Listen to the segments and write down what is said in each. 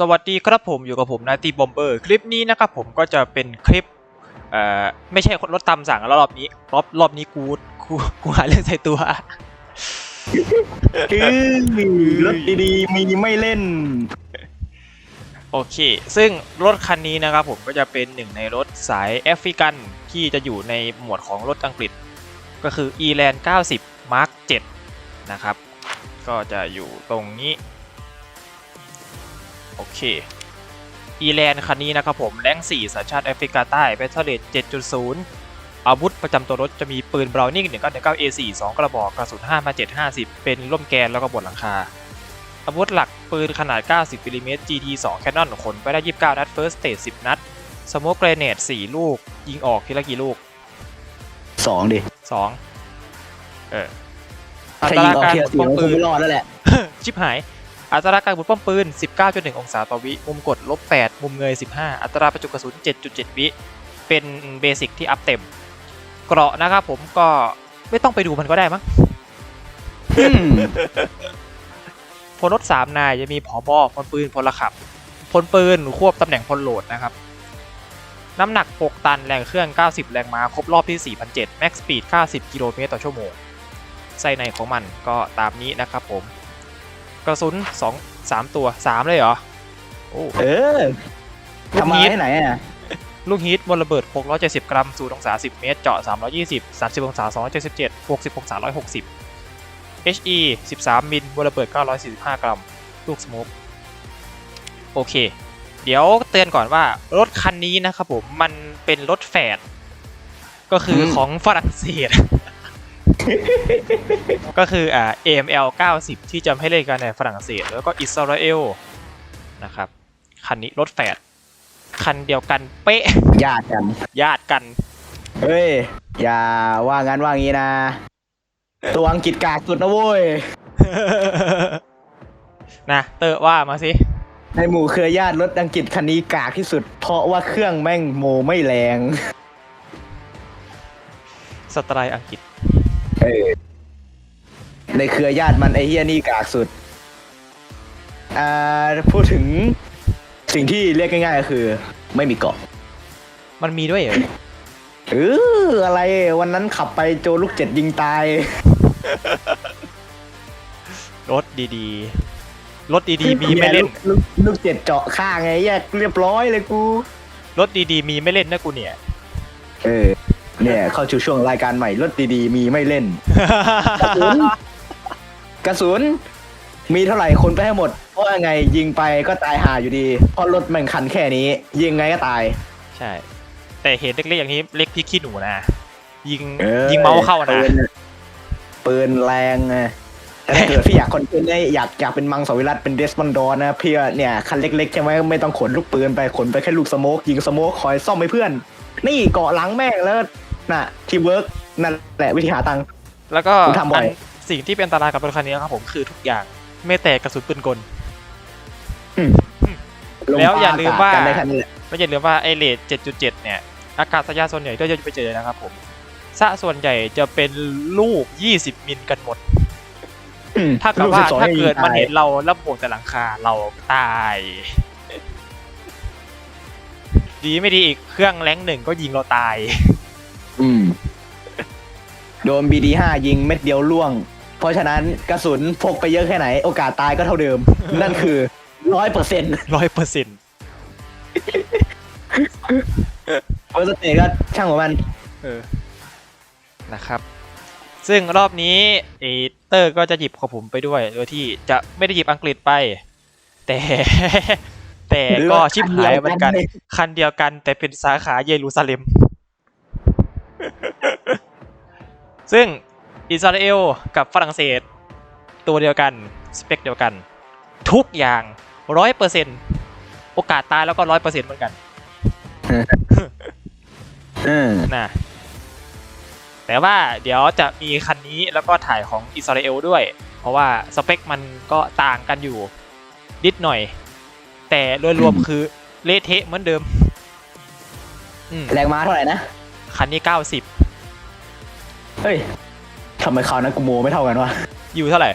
สวัสดีครับผมอยู่กับผมนาตีบอมเบอร์คลิปนี้นะครับผมก็จะเป็นคลิปเอ่อไม่ใช่รถตามสั่งแล้วรอบนี้รอบรอบนี้กูกูกูหาเรื่องใส่ตัวรถดีๆมีไม่เล่น โอเค ซึ่งรถคันนี้นะครับผมก็จะเป็นหนึ่งในรถสายแอฟริกันที่จะอยู่ในหมวดของรถอังกฤษ ก็คือ e l a n d 90 Mark 7 นะครับ ก็จะอยู่ตรงนี้ โอเค e l a n d คันนี้นะครับผมแรง4สัญชาติแอฟริกาใต้เบทเทอร์เรท7.0 อาวุธประจำตัวรถจะมีปืน Browning 1919 A4 2 กระบอกกระสุน5มา7 50 เป็นร่มแกนแล้วก็บนหลังคา อาวุธหลักปืนขนาด 90มิลลิเมตร GT 2 Canon ขนไปได้ 29 นัด First Stage 10 นัด สโมกเกรเนต4 ลูก ยิงออกทีละกี่ลูกสองดิ 2 เออถ้ายิงออกเทียร์สี่ป้อมมันคปืงนไม่รอดแล้วแหละ ชิบหาย อัตราการหมุนป้อมปืน 19.1 องศาต่อวิ มุมกดลบ8มุมเงย 15 อัตราประจุกระสุน 7.7 วิ เป็นเบสิกที่อัพเต็ม เกราะนะครับผมก็ไม่ต้องไปดูมันก็ได้มั้งอืมพลรถสามนายจะมีผอบอพลปืนพลขับ พลปืนควบตำแหน่งพลโหลดนะครับ น้ำหนัก 6 ตัน แรงเครื่อง 90 แรงม้า ครบรอบที่4,700 max speed 90 กิโลเมตรต่อชั่วโมงไส้ในของมันก็ตามนี้นะครับผม กระสุน2 3ตัว3เลยเหรอโอ้เออทำมาให้ไหนอะลูกฮีทบนระเบิด 670 กรัม สูตรองศา 10 เมตร เจาะ 320 30 องศา 277 60 องศา 160 HE 13 มิลบนระเบิด 945 กรัม ลูกสโมกโอเค เดี๋ยวเตือนก่อนว่า รถคันนี้นะครับผม มันเป็นรถแฝด ก็คืออมของฝรั่งเศส ก็คืออ่า AML 90 ที่จะให้เล่นกันในฝรั่งเศส แล้วก็อิสราเอลนะครับ คันนี้รถแฝดคันเดียวกันเป๊ะ ญาติกัน ญาติกัน เฮ้ย อย่าว่างั้นว่างี้นะ ตัวอังกฤษกากสุดนะเว้ย นะเตอร์ว่ามาสิ ในหมู่เครือญาติรถอังกฤษคันนี้กากที่สุด เพราะว่าเครื่องแม่งโมไม่แรง สไตล์อังกฤษเออในเครือญาติมันไอเฮียนี่กากสุด อ่าพูดถึงสิ่งที่เรียกง่ายๆก็คือ ไม่มีเกาะมันมีด้วยเหรอเอออะไรวันนั้นขับไปโจลูกเจ็ดยิงตาย รถดีๆ รถดีๆ มีไม่เล่น ลูกลูกเจ็ดเจาะข้างไงแยกเรียบร้อยเลยกู รถดีๆ มีไม่เล่นนะกูเนี่ย เออ เนี่ยเข้าชูช่วงรายการใหม่รถดีๆ มีไม่เล่น กระสุนกระสุน มีเท่าไหร่คนไปให้หมด เพราะยังไงยิงไปก็ตายหาอยู่ดี เพราะรถมันคันแค่นี้ ยิงไงก็ตาย ใช่ แต่เห็นเล็กๆอย่างนี้เล็กพริกขี้หนูนะ ยิงออยิงเมาส์เข้านะปืนปืนแรงไงแต่ถ้าเกิดพี่อยากคอนเทนต์เนี่ยอยากอยากเป็นมังสวิรัตเป็นเดสมอนดอนนะพี่ว่าเนี่ยคันเล็กๆใช่ไหมไม่ต้องขนลูกปืนไปขนไปแค่ลูกสโมกยิงสโมกคอยซ่อมให้เพื่อน นี่เกาะหลังแม่งแล้ว น่ะทีเวิร์กนั่นแหละวิธีหาตังค์ แล้วก็ผมทำบ่อยอันสิ่งที่เป็นอันตรายกับรถคันนี้ครับผมคือทุกอย่างไม่แต่กระสุนปืนกลแล้วอย่าลืมว่า กันได้แค่นี้แหละไม่อย่าลืมว่าไอเลท7.7 เนี่ย อากาศยานส่วนใหญ่ก็จะไปเจอนะครับผมซะส่วนใหญ่จะเป็นลูก 20 มิลกันหมด อืมถ้ากับว่าลู12ถ้าเกิดมันยังยิงตย เห็นเราแล้วโผล่แต่หลังคาเราตาย ดีไม่ดีอีกเครื่องแรงหนึ่งก็ยิงเราตายอืม โดน BD5 ยิงเม็ดเดียวล่วง เพราะฉะนั้นกระสุนพกไปเยอะแค่ไหน โอกาสตายก็เท่าเดิม นั่นคือร้อยเปอร์เซ็นต์ร้อยเปอร์เซ็นต์เปอร์เซ็นต์ก็ช่างของมัน เออ นะครับ ซึ่งรอบนี้เอเตอร์ก็จะหยิบของผมไปด้วย โดยที่จะไม่ได้หยิบอังกฤษไป แต่ แต่ก็ชิบหายเหมือนกัน คันเดียวกันแต่เป็นสาขาเยรูซาเล็ม ซึ่งอิสราเอลกับฝรั่งเศส ตัวเดียวกัน สเปคเดียวกัน ทุกอย่างร้อยเปอร์เซ็นโอกาสตายแล้วก็ร้อยเปอร์เซ็นเหมือนกันเออนะแต่ว่าเดี๋ยวจะมีคันนี้แล้วก็ถ่ายของอิสราเอลด้วย เพราะว่าสเปคมันก็ต่างกันอยู่นิดหน่อย แต่โดยรวมคือเละเทะเหมือนเดิมอืมแรงม้าเท่าไหร่นะ คันนี้90 เฮ้ยทำไมคราวนั้นกูโมไม่เท่ากันวะ อยู่เท่าไหร่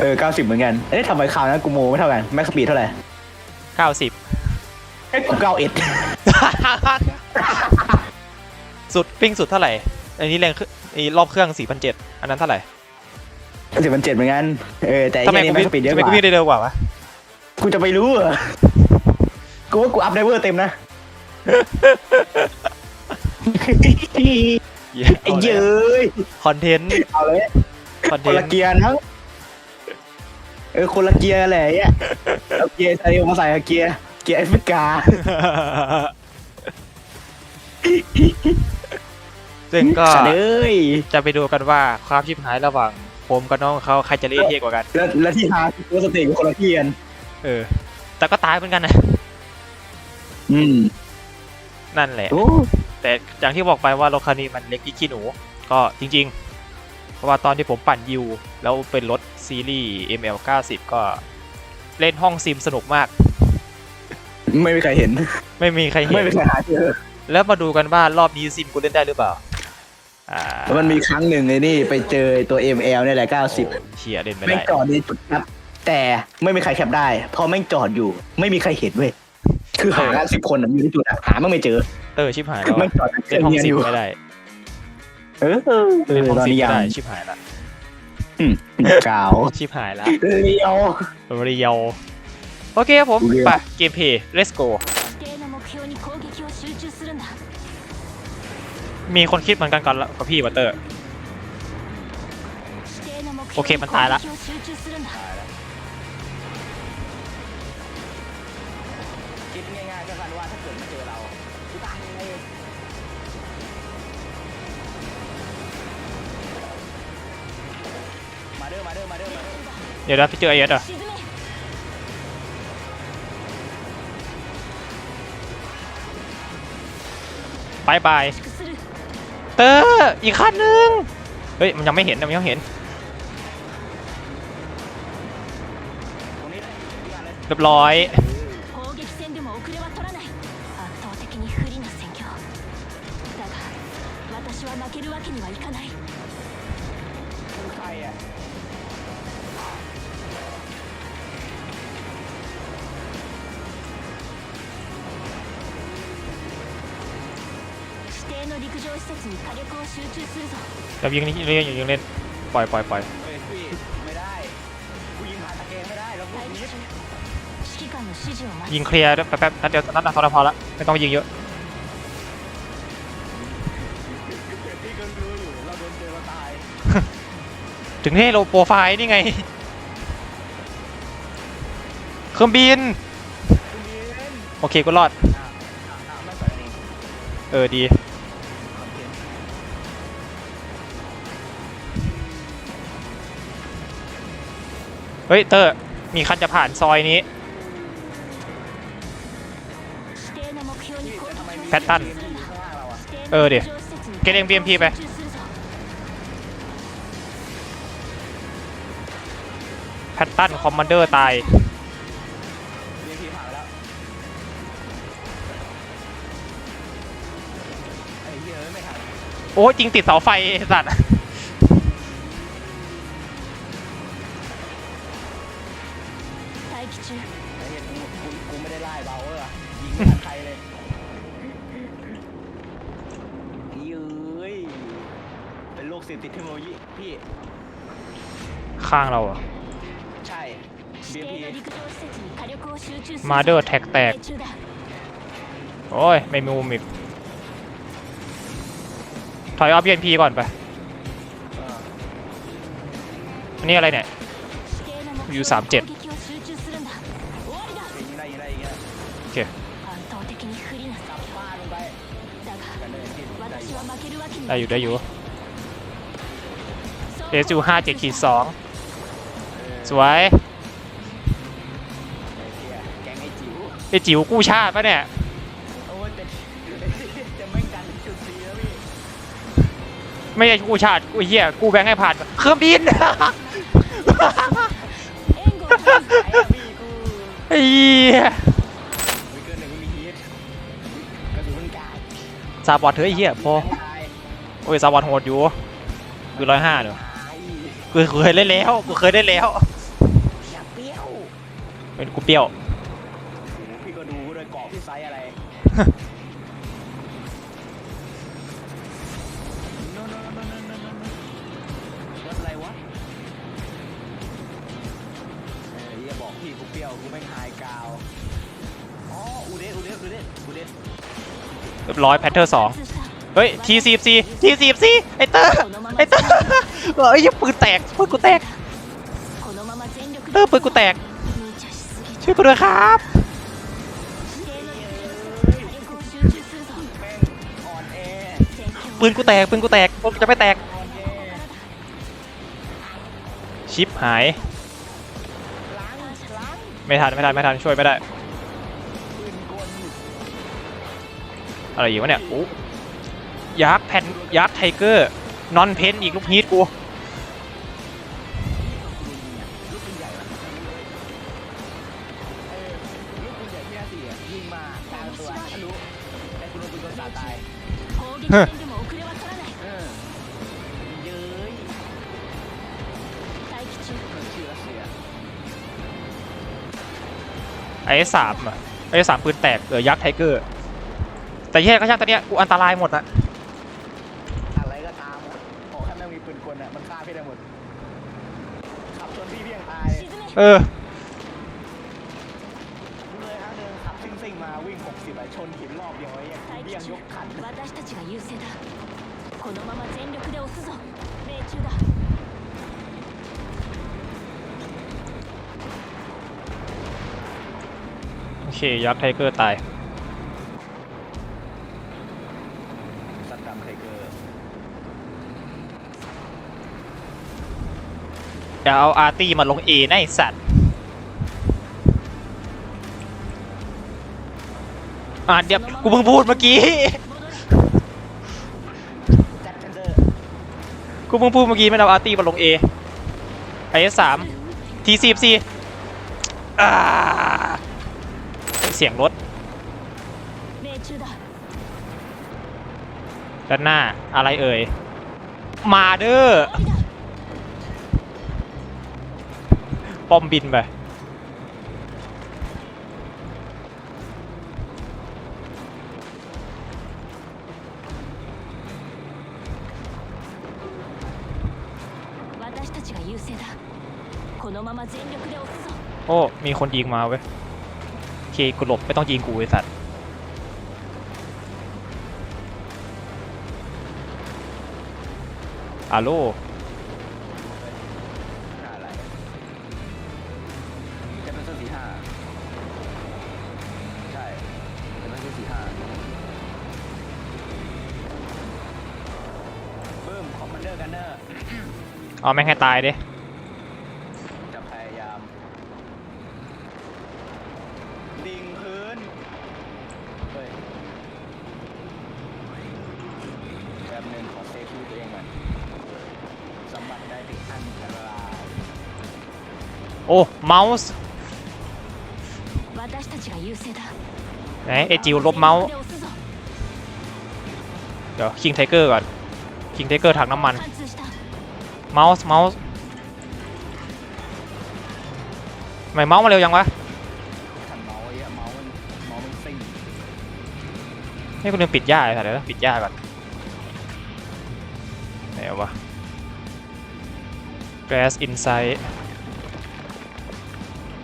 เออเก้าสิบเหมือนกันเอ๊ะทำไมคราวนั้นกูโมไม่เท่ากัน แม็กสปีดเท่าไหร่เก้าสิบไอ้กูเก้าเอ็ดสุดปิ้งสุดเท่าไหร่ อันนี้แรงขึ้นไอ้รอบเครื่องสี่พันเจ็ดอันนั้นเท่าไหร่สิบมันเจ็ดเหมือนกัน เออแต่ทำไมไอ้กูนี่วิ่แม่งสปีดเยอะทำไมกกูว่าวิ่งได้เร็วกว่าวะ กูจะไปรู้เหรอ กูว่ากูอัพไดเวอร์เต็มนะ ไอ้เย้ยคอนเทนต์เอาเลยคอนเทคนนละต์เกียร์ทั้งเออคนละเกียร์แหละไอ้เนี่ยเอาเกียร์ไทยมาใส่กับเกียร์เกียร์แอฟริกาซึ่งก็สัตว์เอ้ยจะไปดูกันว่าความชิบหายระหว่าง ผมกับน้องเขาใครจะเละเทะกว่ากัน แล้วแล้วที่ฮาคือตัวสเต็กคนละเกียร์เออ แต่ก็ตายเหมือนกันนะอืมนั่นแหละ โอ้ แต่อย่างที่บอกไปว่ารถคันนี้มันเล็กที่ขี้หนู ก็จริงๆ เพราะว่าตอนที่ผมปั่นยูแล้วเป็นรถซีรีส์ ML 90 ก็เล่นห้องซิมสนุกมาก ไม่มีใครเห็น ไม่มีใครเห็ไม่นมีใครหาเจอแล้วมาดูกันว่ารอบนี้ซิมกูเล่นได้หรือเปล่าอ่าแล้วมันมีครั้งหนึ่งไอ้นี่ไปเจอตัว ML เนี่ยแหละ 90โอ้เชียเล่นไม่แม่งได้จอดในจุดนับ แต่ไม่มีใครแคปได้เพราะแม่งจอดอยู่ ไม่มีใครเห็นเว้ย คือหาแล้วสิบคนอยู่ที่จุดหาไม่เจอ เออชิบหายแล้วไมันจอดเล่นห้องสิบไม่ได้ เออเล่นห้องสิบไม่ได้ชิบหายละกาวชิบหายละเรียวเรียวโอเคครับผมไปเกมเพย์ let's go มีคนคิดเหมือนกันกันกับพี่วัตเตอร์ โอเคมันตายละ เดี๋ยวนะบไปเจอไอเอสอะไปยบเตอร์อีกขั้นหนึ่งเฮ้ยมันยังไม่เห็นนะมันยังเห็นเรียบร้อย の陸上施設に火力を集中するぞ เรายิงนี่เล่นยิงเล่น ปล่อยปล่อยปล่อย เฮ้ยพี่ไม่ได้กูยิงผ่านตะแกรงไม่ได้แล้วกู 待機 ยิง 中指揮官の指示を待 ยิง つ เคลียร์ด้วยแป๊บๆนัดเดียวนัดนัดพอละไม่ต้องยิงเยอะ พี่ก็รู้อยู่เราโดนเจอเราตาย ถึงให้โลโปรไฟล์นี่ไง เครื่องบิน คุณยิน โอเคกูรอด อ่าอ่าไม่ใส่เอง เออดี เฮ้ยเตอร์มีคันจะผ่านซอยนี้ แพทตัน เออเดี๋ยวเกเรงบีเอ็มพีไป แพตตันคอมมานเดอร์ตาย โอ้จริงติดเสาไฟสัตว์ ใครเลยเย้ยเป็นโรคเสพติดเทคโนโลยีพี่ ข้างเราอะ ใช่ 指定 BMP の陸上施設に火力を集中するぞ มาเดอร์แท็กแตก 命中だ โอ้ย ไม่มีมุมอีก ถอยเอา BNP ก่อนไป เออ อันนี้อะไรเนี่ย 指定の目標に U37 攻撃 攻 ได้อยู่ได้อยู่ SU 5 7ขีด2สวย แกงไอ้จิ๋ไอจิ๋วกู้ชาติปะเนี่ยไม่ใช่กู้ชาติกู้เหี้ยกู้แบงค์ให้ผ่านเครื่องบินไอ้เหี้ยไาดสบอดเธอไอ้เหี้ยพอ อ้ยซาวอนโหดอยู่คือร้อยห้าเดี๋ยวกูเคยได้แล้วกูเคยได้แล้วเป็นกูเปรี้ยวพี่ก็ดูเลยเกาะพี่ไซอะไรอะไรวะอย่าบอกพี่กูเปรี้ยกูไม่หายกาวเเรียบร้อยแพทเทอร์สอง เฮ้ยทีสีบสีทีสีบสีไอเตอร์ไอเตอร์เฮ้ยปืนแตกปืนกูแตกเตอร์ปืนกูแตก ช่วยกูด้วยครับปืนกูแตกปืนกูแตกปืนจะไม่แตก ชิปหาย ไม่ทันไม่ทันไม่ทันช่วยไม่ได้ อะไรอยู่วะเนี่ยอู้ ยักษ์แผ่นยักษ์ไทเกอร์ นอนเพนอีกลูกฮีทกูเฮ้ไอ้สามอะไอ้สามปืนแตกเออยักษ์ไทเกอร์ แต่แย่ก็ช่างตอนเนี้ยกูอันตรายหมดอะ เออ เลยฮะเดินขับซิ่งๆมาวิ่ง 60อ่ะชนหินรอบเดียวไอ้เหี้ย 待 เบี้ยง 機 ย 中 กขัน 私たちが優勢だこのまま全力で押すぞ命中だ โอเค ยักษ์ไทเกอร์ตาย เดี๋ยวเอาอาร์ตี้มาลงเอในสัตว์อ่าเดี๋ยวกูเพิ่งพูดเมื่อกี้ กูเพิ่งพูดเมื่อกี้ไม่เอาอาร์ตี้มาลงเอไอเอสสามทีสิบสี่เสียงรถด้านหน้าอะไรเอ่ย มาเด้อ ป้อมบินไปโอ้ มีคนยิงมาเว้ยเคกูหลบไม่ต้องยิงกูไอสัตว์อาโล เอาแม่งให้ตายดิ จะพยายาม ดิ่งพื้น เฮ้ยแบบหนึ่งขอเซฟชีวิตตัวเองก่อนสมบัติได้ถึงอันตราย โอ้ เมาส์ 私たちが優勢だ ไหนไอจิวลบเมาส์ 全力で押すぞ เดี๋ยวคิงไทเกอร์ก่อน คิงไทเกอร์ถังน้ำมัน 貫通した เมาส์เมาส์ทำไมเมาส์มาเร็วยังวะขันเมาส์ไอ้เหี้ยเมาส์มันเมาส์มันซิ่งให้กูลืมปิดหญ้าไอ้สัตว์เดี๋ยวนะปิดหญ้าก่อนไหนวะ Grass Insight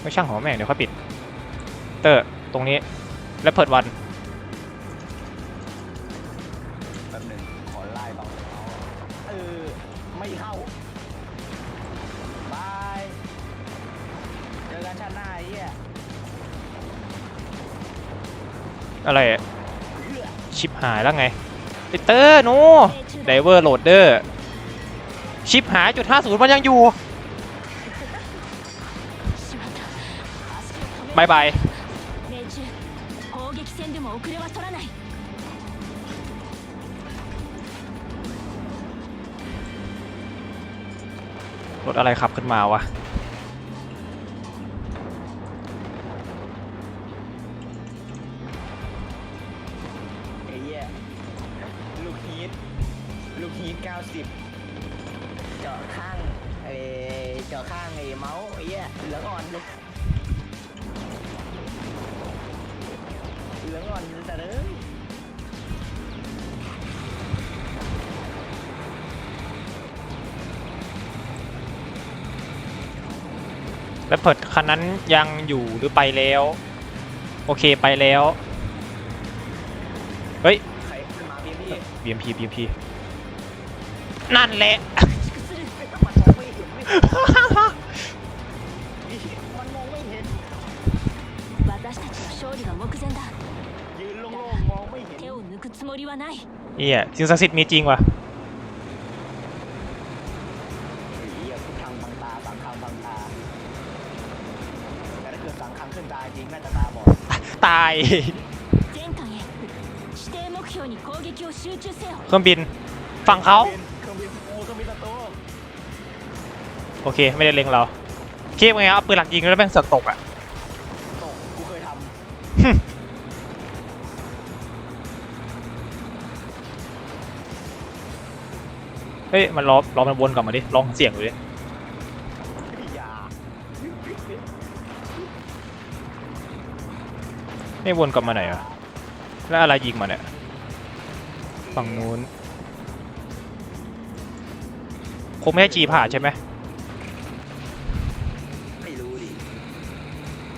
ไม่ช่างหัวแม่งเดี๋ยวเขาปิด เตอร์ตรงนี้ แล้วเปิดวัน อะไรชิปหายแล้วไงไอเตอร์โนไดเวอร์โหลดเดอร์ชิปหายจุดห้าศูนย์มันยังอยู่บายบายรถอะไรขับขึ้นมาวะ 90 เจาะข้างไอ้เจาะข้างไอ้เมาส์ไอ้เหี้ยเหลืองอ่อนเลยเหลืองอ่อนแต่เด้อแล้วเพิดคันนั้นยังอยู่หรือไปแล้ว โอเคไปแล้ว เฮ้ย ใครขึ้มพี่พี่ BMP BMP นั่นแหละ มันมองไม่เห็นไม่มันมองไม่เห็น 私たちの勝利が目前だ ยืนโล่งๆมองไม่เห็น 手を抜くつもりはない เฮียสิ่งศักดิ์สิทธิ์มีจริงว่ะ เหี้ยทุกทางบังตาสังคังบังตาแต่ถ้าเกิดสังคังขึ้นตาจริงน่าจะตาบอด ตาย 前艦へ指定目標に攻撃を集中せよ เครื่องบิน ฝั่งเขา เครื่องบิน โอเค ไม่ได้เล็งเราเคียบไงเอาปืนหลักยิงแล้วแม่งเสือกตกอะตกกูเคยทเฮ้ยมันล้อล้อมันวนกลับมาดิลองเสียงดูดิำอย่าไม่วนกลับมาไหนอะแล้วอะไรยิงมาเนี่ยฝั่งนู้นคงไม่ใช่จีผ่าใช่ไหมไม่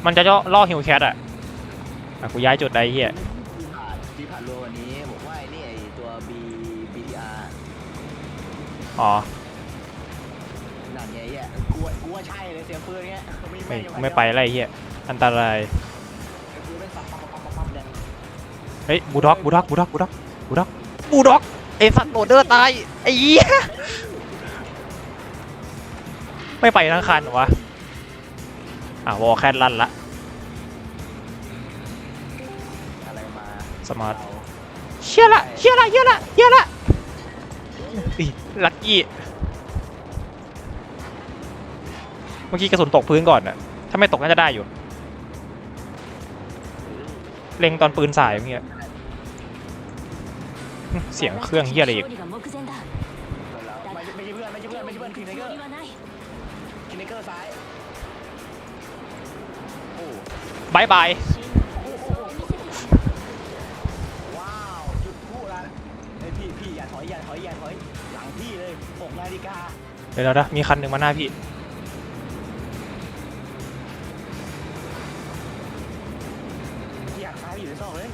มันจะล่อล่อฮิวแคทอะอะกูย้ายจุดใดเฮียที่ผ่านที่ผ่านโลวันนี้บอกว่าไอ้นี่ไอตัว B BTR อ๋อนั่นไงแย่กูว่ากูว่าใช่เลยเสียงปืนเงี้ยไม่อยู่ไม่ไปอะไรเฮียอันตรายกูเป็นสับปั๊บปั๊บปั๊บปั๊บเนี่ยเฮ้ยบูด็อกบูด็อกบูด็อกบูด็อกบูด็อกบูด็อกไอสัตว์โหลดเดอร์ตายไอ้เหี้ยไม่ไปทั้งคันเหรอวะ อะวอแคทลั่นละ อะไรมาสมาร์ท เชี่ยละเชี่ยละเชี่ยละเชี่ยละอีลักกี้ เมื่อกี้กระสุนตกพื้นก่อนน่ะถ้าไม่ตกน่าจะได้อยู่ เล็งตอนปืนสายเมื่อกี้เสียงเครื่องเฮียอะไรอีกไม่ใช่เพื่อนไม่ใช่เพื่อนไม่ใช่เพื่อนคิงเนเกอร์คิงเนเกอร์ซ้าย บายบายว้าวจุดพูละไอพี่พี่อย่าถอยอย่าถอยอย่าถอยหลังพี่เลยหกนาฬิกาเดี๋ยวนะมีคันหนึ่งมาหน้าพี่อยากตายอยู่ในซอกเลย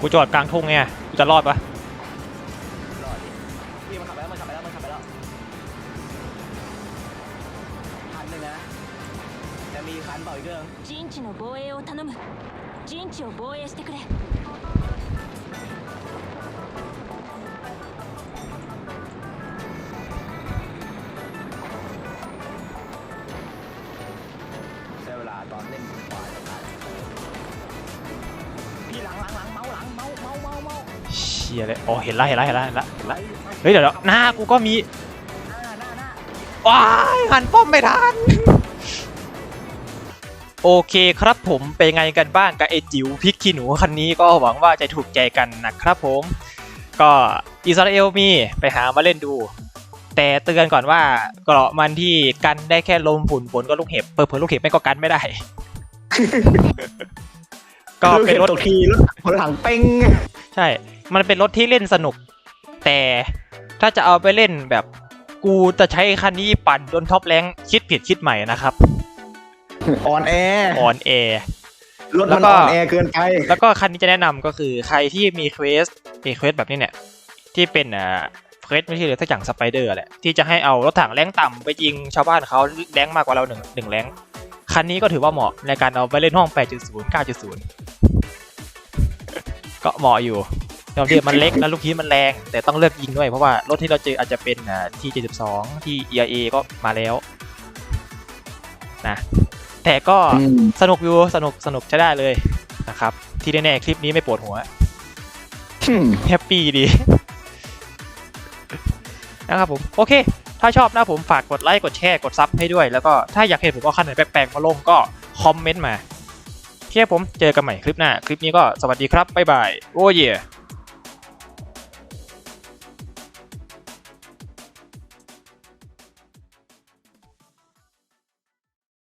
กูจอดกลางทุ่งไงกูจะรอดปะ คันต่ออีกเครื่อง 陣地の防衛を頼む陣地を防衛してくれ ใช้เวลาตอนเล่นควายกับการพี่หลังหลังหลังเมาหลังเมาเมาเมาเมา เชี่ยเลยอ๋อเห็นละเห็นละเห็นละเห็นละเห็นละเฮ้ยเดี๋ยวเดี๋ยวหน้ากูก็มี หน้าหน้าหน้า ว้ายหันป้อมไม่ทัน โอเคครับผมเป็นไงกันบ้างกับไอจิ๋วพริกขี้หนูคันนี้ก็หวังว่าจะถูกใจกันนะครับผม ก็อิสราเอลมีไปหามาเล่นดู แต่เตือนก่อนว่าเกราะมันที่กันได้แค่ลมฝุ่นฝนก็ลูกเห็บเปิดเผยลูกเห็บไม่ก็กันไม่ได้ ก็เป็นรถตกทีรถรถถังเป้งใช่ มันเป็นรถที่เล่นสนุก แต่ถ้าจะเอาไปเล่นแบบกูจะใช้คันนี้ปั่นจนท็อปแรงค์คิดผิดคิดใหม่นะครับ ออนแอร์ออนแอร์ รถแล้มันวก็ออนแอร์เกินไปแล้วก็คันนี้จะแนะนำก็คือใครที่มีเควสมีเควสแบบนี้เนี่ย ที่เป็นอ่าเควสไม่ใช่เลยสักอย่างสไปเดอร์แหละที่จะให้เอารถถังแรงต่ำไปยิงชาวบ้านเขาแรงมากกว่าเราหนึ่งหนึ่งแรงคันนี้ก็ถือว่าเหมาะในการเอาไปเล่นห้อง 8.0 9.0 ก็เหมาะอยู่ยอมเรียมันเล็กแล้วลูกพีมันแรง แต่ต้องเลือกยิงด้วยเพราะว่ารถที่เราเจออาจจะเป็นอ่าที่72 ที่ ERA ก็มาแล้วนะ แต่ก็สนุกอยู่สนุกสนุกใช้ได้เลยนะครับ ที่แน่ๆคลิปนี้ไม่ปวดหัวแฮปปี้ดีนะครับผมโอเค ถ้าชอบนะผมฝากกดไลค์กดแชร์กดซับให้ด้วย แล้วก็ถ้าอยากเห็นผมเอาคันไหนแปลกๆมาลงก็คอมเมนต์มาโอเคผมเจอกันใหม่คลิปหน้า คลิปนี้ก็สวัสดีครับ บ๊ายบาย โอ้เย่